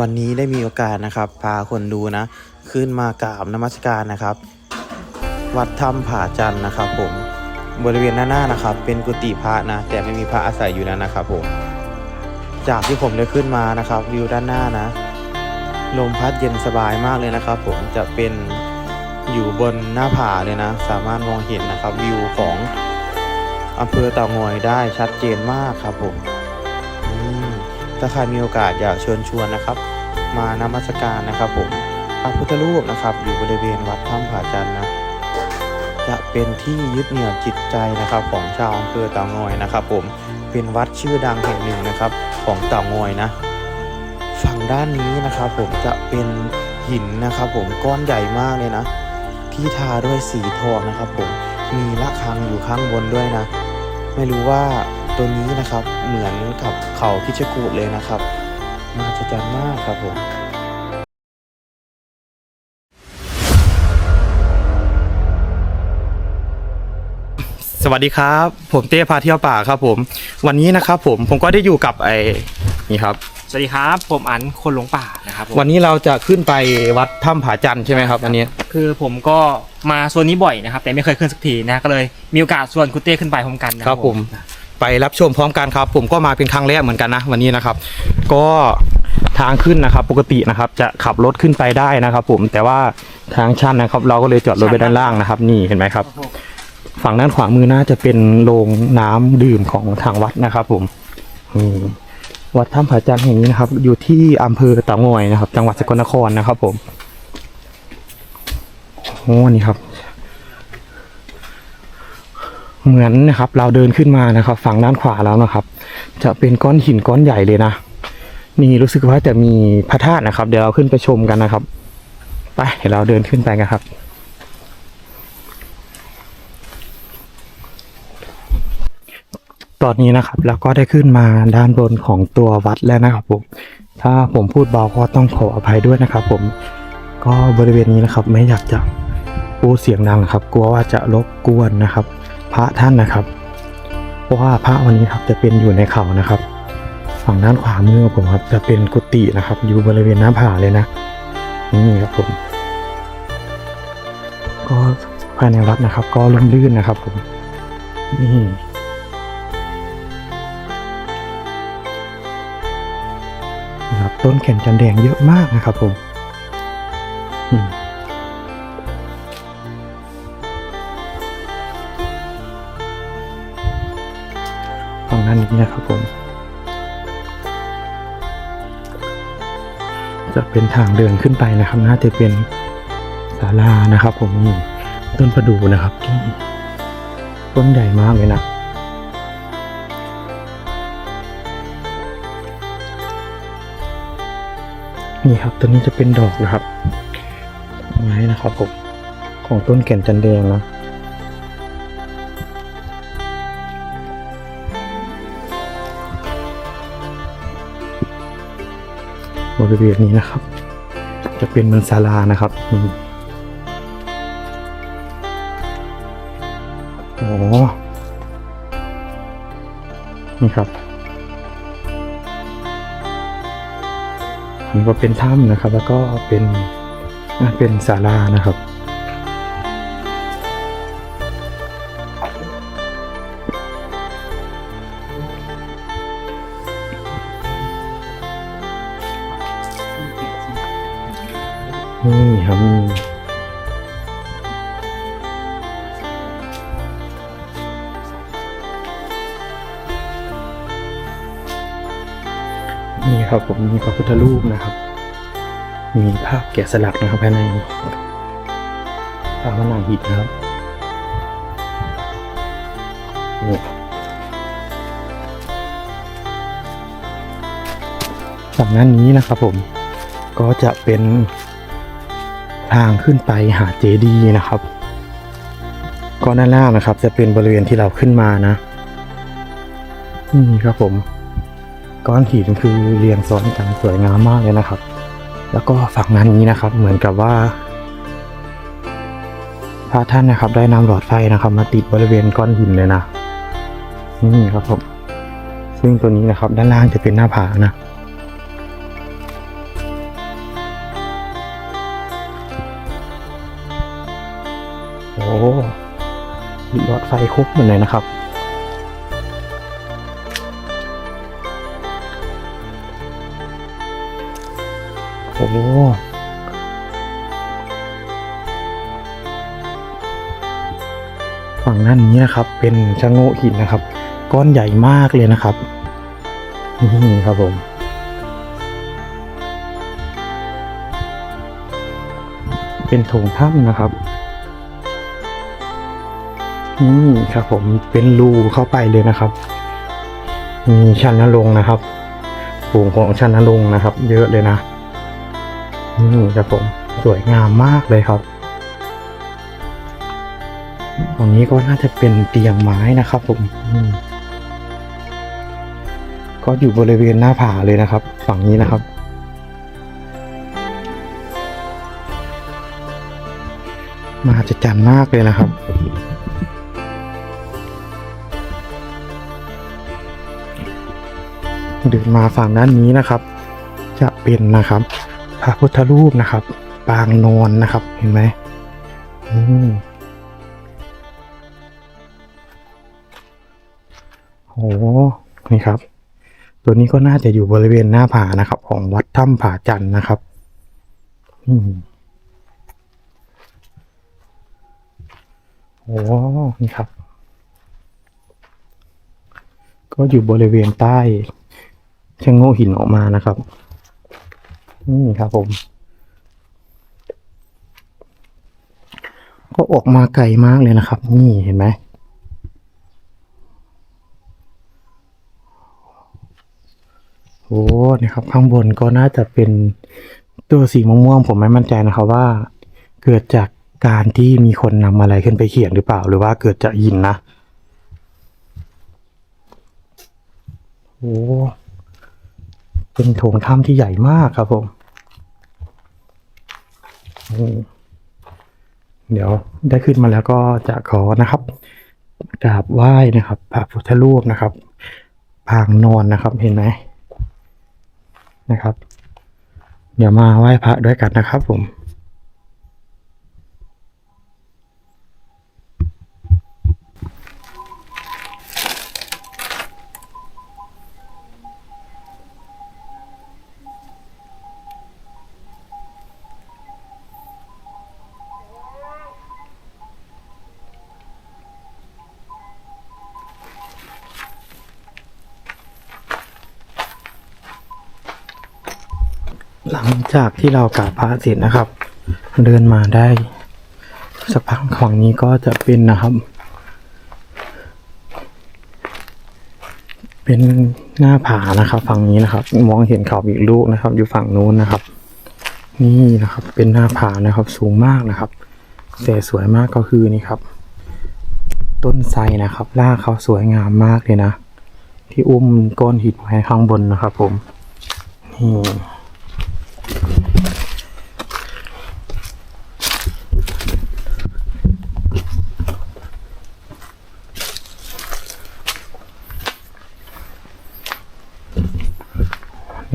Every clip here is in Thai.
วันนี้ได้มีโอกาสนะครับ พาคนดูนะ ขึ้นมากราบนมัสการนะครับ วัดถ้ำผาจันนะครับผมบริเวณหน้าหน้านะครับ เป็นกุฏิพระนะ แต่ไม่มีพระอาศัยอยู่แล้วนะครับผมจากที่ผมได้ขึ้นมานะครับ วิวด้านหน้านะ ลมพัดเย็นสบายมากเลยนะครับ ผมจะเป็นอยู่บนหน้าผาเลยนะ สามารถมองเห็นนะครับวิวของอำเภอเต่างอยได้ชัดเจนมากครับผม ถ้าใครมีโอกาสอยากเชิญชวนนะครับ มานมัสการนะครับผมพระพุทธรูปนะครับ อยู่บริเวณวัดถ้ำผาจันนะจะเป็นที่ยึดเหนี่ยวจิตใจนะครับ ของชาวอำเภอเต่างอยนะครับ ผมเป็นวัดชื่อดังแห่งหนึ่งนะครับ ของเต่างอยนะฝั่งด้านนี้นะครับ ผมจะเป็นหินนะครับ ผมก้อนใหญ่มากเลยนะ ที่ทาด้วยสีทองนะครับ ผมมีระฆังอยู่ข้างบนด้วยนะ ไม่รู้ว่า ตัวนี้นะครับเหมือนกับเขาพิชกูดเลยนะครับมาจะจันมากครับผมสวัสดีครับ ผมเต้พาเที่ยวป่าครับผม วันนี้นะครับผมผมก็ได้อยู่กับไอ้นี่ครับ สวัสดีครับ ผมอันคนหลงป่านะครับผมวันนี้เราจะขึ้นไปวัดถ้ำผาจันทร์ใช่ไหมครับอันนี้ คือผมก็มาโซนนี้บ่อยนะครับ แต่ไม่เคยขึ้นสักทีนะก็เลยมีโอกาสชวนคุณเต้ขึ้นไปพร้อมกันนะครับผม ไปรับชมพร้อมกันครับ ผมก็มาเป็นครั้งแรกเหมือนกันนะวันนี้นะครับ ก็ทางขึ้นนะครับ ปกตินะครับ จะขับรถขึ้นไปได้นะครับ ผมแต่ว่าทางชันนะครับ เราก็เลยจอดรถไปด้านล่างนะครับ นี่เห็นไหมครับ ฝั่งด้านขวามือน่าจะเป็นโรงน้ำดื่มของทางวัดนะครับ ผมวัดถ้ำผาจันแห่งนี้นะครับ อยู่ที่อำเภอเต่างอยนะครับ จังหวัดสกลนครนะครับ ผมโอ้นี่ครับ เหมือนนะครับ เราเดินขึ้นมานะครับ ฝั่งด้านขวาแล้วนะครับ จะเป็นก้อนหินก้อนใหญ่เลยนะนี่รู้สึกว่าจะมีพระธาตุนะครับ เดี๋ยวเราขึ้นไปชมกันนะครับไปเดี๋ยวเราเดินขึ้นไปกันครับตอนนี้นะครับเราก็ได้ขึ้นมาด้านบนของตัววัดแล้วนะครับผมถ้าผมพูดเบาก็ต้องขออภัยด้วยนะครับ ผมก็บริเวณนี้นะครับ ไม่อยากจะพูดเสียงดังครับ กลัวว่าจะรบกวนนะครับ พระท่านนะครับ เพราะว่าพระวันนี้ครับจะเป็นอยู่ในเขานะครับ ฝั่งด้านขวามือผมครับจะเป็นกุฏินะครับ อยู่บริเวณหน้าผาเลยนะ นี่ครับผม ก็ภายในวัดนะครับ ก็ร่มรื่นนะครับผมนี่นะครับต้นแก่นจันแดงเยอะมากนะครับผม อืม ฝั่งด้านี้นะครับผม จะเป็นทางเดินขึ้นไปนะครับ น่าจะเป็นศาลานะครับ ผมนี่ต้นประดูนะครับที่ต้นใหญ่มากเลยนะนี่ครับตัวนี้จะเป็นดอกนะครับ ไม้นะครับผมของต้นแก่นจันแดงนะ บริเวณนี้นะครับ จะเป็นเหมือนศาลานะครับโอ้นี่ครับมันก็เป็นถ้ำนะครับ แล้วก็เป็นเป็นศาลานะครับ นี่ครับผมมีพระพุทธรูปนะครับ มีภาพแกะสลักนะครับภายในพระมนางหินนะครับนี่ฝั่งด้านนี้นะครับผมก็จะเป็นทางขึ้นไปหาเจดีย์นะครับก็ด้านล่างนะครับ จะเป็นบริเวณที่เราขึ้นมานะนี่ครับผม ก้อนหินคือเรียงซ้อนกันสวยงามมากเลยนะครับ แล้วก็ฝั่งนั้นนี้นะครับ เหมือนกับว่าพระท่านนะครับ ได้นำหลอดไฟนะครับ มาติดบริเวณก้อนหินเลยนะนี่ครับผมซึ่งตัวนี้นะครับ ด้านล่างจะเป็นหน้าผานะโอ้หลอดไฟครบหมดเลยนะครับ อ้ฝั่งด้านนี้นะครับ เป็นชะโงกหินนะครับ ก้อนใหญ่มากเลยนะครับนี่ครับผมเป็นโถงถ้ำนะครับนี่ครับผมเป็นรูเข้าไปเลยนะครับ มีชันนรงนะครับฝูงของชันนรงนะครับ เยอะเลยนะ นี่ครับผมสวยงามมากเลยครับตรงนี้ก็น่าจะเป็นเตียงไม้นะครับผมมก็อยู่บริเวณหน้าผาเลยนะครับ ฝั่งนี้นะครับมหัศจรรย์มากเลยนะครับเดินมาฝั่งด้านนี้นะครับ จะเป็นนะครับ พระพุทธรูปนะครับ ปางนอนนะครับ เห็นไหมอืมโอ้นี่ครับ ตัวนี้ก็น่าจะอยู่บริเวณหน้าผานะครับ ของวัดถ้ำผาจันทร์นะครับ อืมโอ้นี่ครับ ก็อยู่บริเวณใต้ชะโงกหินออกมานะครับ นี่ครับผม ก็ออกมาไกลมากเลยนะครับ นี่เห็นไหมโอ้นี่ครับ ข้างบนก็น่าจะเป็นตัวสีม่วงๆผมไม่มั่นใจนะครับว่า เกิดจากการที่มีคนนำอะไรขึ้นไปเขียนหรือเปล่า หรือว่าเกิดจากหินนะโอ้เป็นโถงถ้ำที่ใหญ่มากครับผม เดี๋ยวได้ขึ้นมาแล้วก็จะขอนะครับกราบไหว้นะครับพระพุทธรูปนะครับปางนอนนะครับเห็นไหมนะครับ เดี๋ยวมาไหว้พระด้วยกันนะครับผม หลังจากที่เรากราบพระเสร็จนะครับ เดินมาได้ สักพักของนี้ก็จะเป็นนะครับ เป็นหน้าผานะครับ ฝั่งนี้นะครับ มองเห็นเขาอีกลูกนะครับ อยู่ฝั่งนู้นนะครับ นี่นะครับ เป็นหน้าผานะครับ สูงมากนะครับแต่สวยมากก็คือนี่ครับ ต้นไทรนะครับรากเขาสวยงามมากเลยนะ ที่อุ้มก้อนหินไว้ข้างบนนะครับ ผมนี่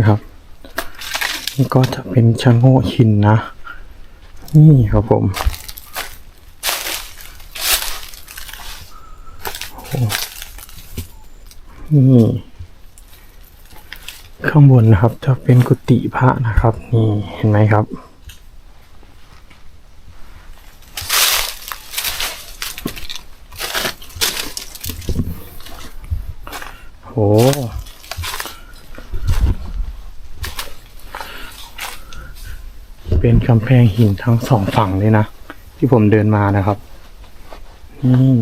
นะครับ นี่ก็จะเป็นชะโงกหินนะ นี่ครับผมโอ้นี่ข้างบนนะครับจะเป็นกุฏิพระนะครับ นี่เห็นไหมครับโอ้ เป็นกำแพงหินทั้งสองฝั่งเลยนะ ที่ผมเดินมานะครับ นี่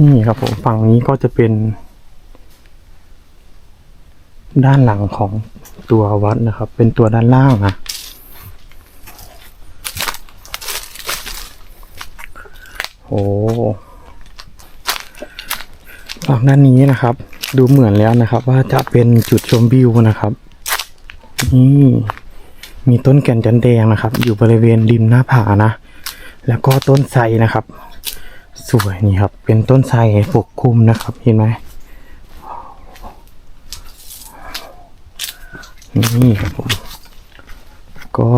นี่ครับผมฝั่งนี้ก็จะเป็น ด้านหลังของตัววัดนะครับ เป็นตัวด้านล่างนะโอ้ฝั่งด้านนี้นะครับ ดูเหมือนแล้วนะครับ ว่าจะเป็นจุดชมวิวนะครับนี่มีต้นแก่นจันแดงนะครับ อยู่บริเวณริมหน้าผานะ แล้วก็ต้นไทรนะครับ สวยนี่ครับ เป็นต้นไทรปกคลุมนะครับ เห็นไหม นี่ครับผม ก็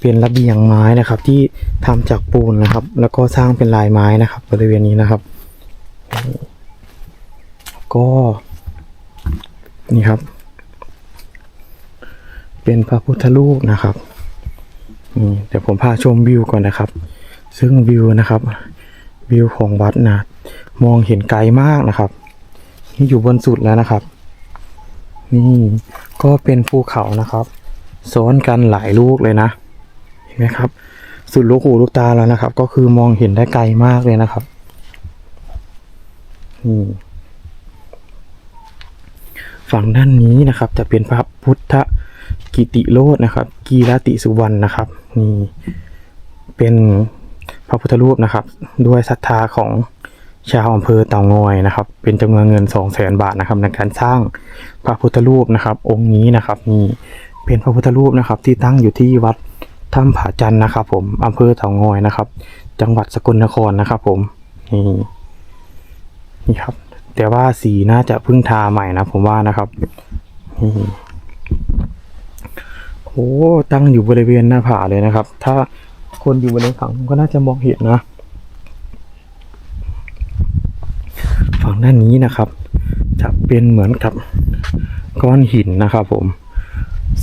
เป็นระเบียงไม้นะครับ ที่ทำจากปูนนะครับ แล้วก็สร้างเป็นลายไม้นะครับ บริเวณนี้นะครับ ก็นี่ครับ เป็นพระพุทธรูปนะครับนี่เดี๋ยวผมพาชมวิวก่อนนะครับ ซึ่งวิวนะครับ วิวของวัดนะ มองเห็นไกลมากนะครับ นี่อยู่บนสุดแล้วนะครับ นี่ก็เป็นภูเขานะครับ ซ้อนกันหลายลูกเลยนะ เห็นไหมครับ สุดลูกหูลูกตาแล้วนะครับ ก็คือมองเห็นได้ไกลมากเลยนะครับนี่ฝั่งด้านนี้นะครับ จะเป็นพระพุทธกิติโลดนะครับ กีรติสุวรรณนะครับนี่เป็นพระพุทธรูปนะครับ ด้วยศรัทธาของ ชาวอำเภอเต่างอยนะครับ เป็นจำนวนเงินสองแสนบาทนะครับ ในการสร้างพระพุทธรูปนะครับ องค์นี้นะครับนี่เป็นพระพุทธรูปนะครับ ที่ตั้งอยู่ที่วัดถ้ำผาจันนะครับ ผมอำเภอเต่างอยนะครับ จังหวัดสกลนครนะครับ ผมนี่นี่ครับ แต่ว่าสีน่าจะเพิ่งทาใหม่นะผมว่านะครับนี่โอ้ตั้งอยู่บริเวณหน้าผาเลยนะครับ ถ้าคนอยู่บริเวณฝั่งก็น่าจะมองเห็นนะ ฝั่ง ด้านนี้นะครับ จะเป็นเหมือนกับก้อนหินนะครับ ผม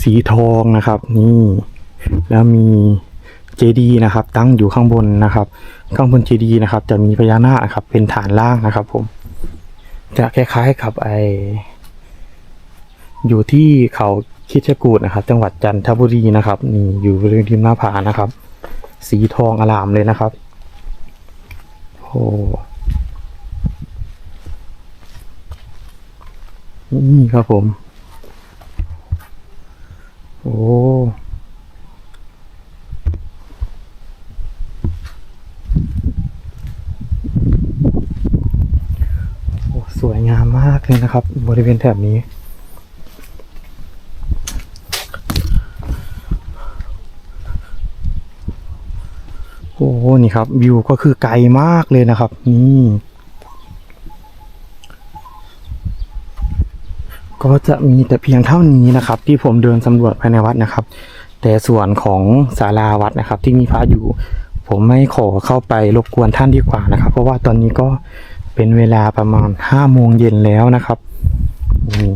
สีทองนะครับ นี่ แล้วมีเจดีย์นะครับ ตั้งอยู่ข้างบนนะครับ ข้างบนเจดีย์นะครับ จะมีพญานาคครับ เป็นฐานล่างนะครับ ผม จะคล้ายๆกับไออยู่ที่เขาคิชกูดนะครับ จังหวัดจันทบุรีนะครับนี่อยู่บริเวณริมหน้าผานะครับ สีทองอลามเลยนะครับโอ้ นี่ครับผมโอ้โอ้สวยงามมากเลยนะครับ บริเวณแถบนี้โอ้โหนี่ครับ วิวก็คือไกลมากเลยนะครับ นี่ ก็จะมีแต่เพียงเท่านี้นะครับ ที่ผมเดินสำรวจภายในวัดนะครับ แต่ส่วนของศาลาวัดนะครับ ที่มีพระอยู่ ผมไม่ขอเข้าไปรบกวนท่านดีกว่านะครับ เพราะว่าตอนนี้ก็เป็นเวลาประมาณห้าโมงเย็นแล้วนะครับนี่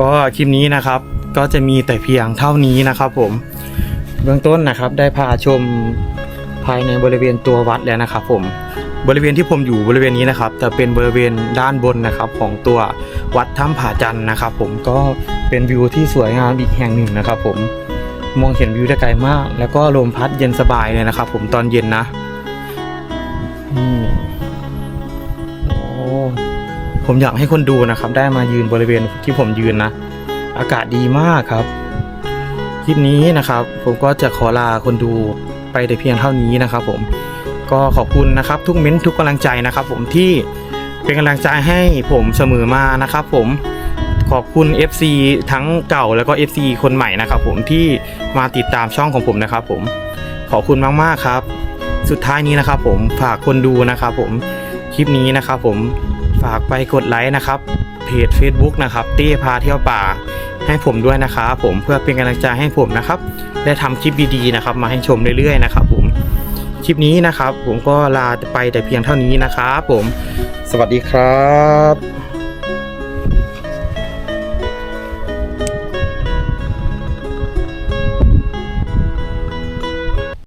ก็คลิปนี้นะครับก็จะมีแต่เพียงเท่านี้นะครับ ผมเบื้องต้นนะครับได้พาชมภายในบริเวณตัววัดแล้วนะครับ ผมบริเวณที่ผมอยู่บริเวณนี้นะครับจะเป็นบริเวณด้านบนนะครับของตัววัดถ้ำผาจันนะครับ ผมก็เป็นวิวที่สวยงามอีกแห่งหนึ่งนะครับ ผมมองเห็นวิวได้ไกลมาก แล้วก็ลมพัดเย็นสบายเลยนะครับ ผมตอนเย็นนะ อืมโอ้ ผมอยากให้คนดูนะครับ ได้มายืนบริเวณที่ผมยืนนะ อากาศดีมากครับ คลิปนี้นะครับ ผมก็จะขอลาคนดูไปแต่เพียงเท่านี้นะครับ ผมก็ขอบคุณนะครับ ทุกเม้นทุกกำลังใจนะครับ ผมที่เป็นกำลังใจให้ผมเสมอมานะครับ ผมขอบคุณ FC ทั้งเก่าแล้วก็ FC คนใหม่นะครับ ผมที่มาติดตามช่องของผมนะครับ ผมขอบคุณมากๆครับ สุดท้ายนี้นะครับ ผมฝากคนดูนะครับ ผมคลิปนี้นะครับ ผม ฝากไปกดไลค์นะครับ เพจ Facebook นะครับตี้พาเที่ยวป่า ให้ผมด้วยนะครับผมเพื่อเป็นกำลังใจให้ผมนะครับ ได้ทำคลิปดีๆนะครับ มาให้ชมเรื่อยๆนะครับผมคลิปนี้นะครับ ผมก็ลาไปแต่เพียงเท่านี้นะครับผม สวัสดีครับ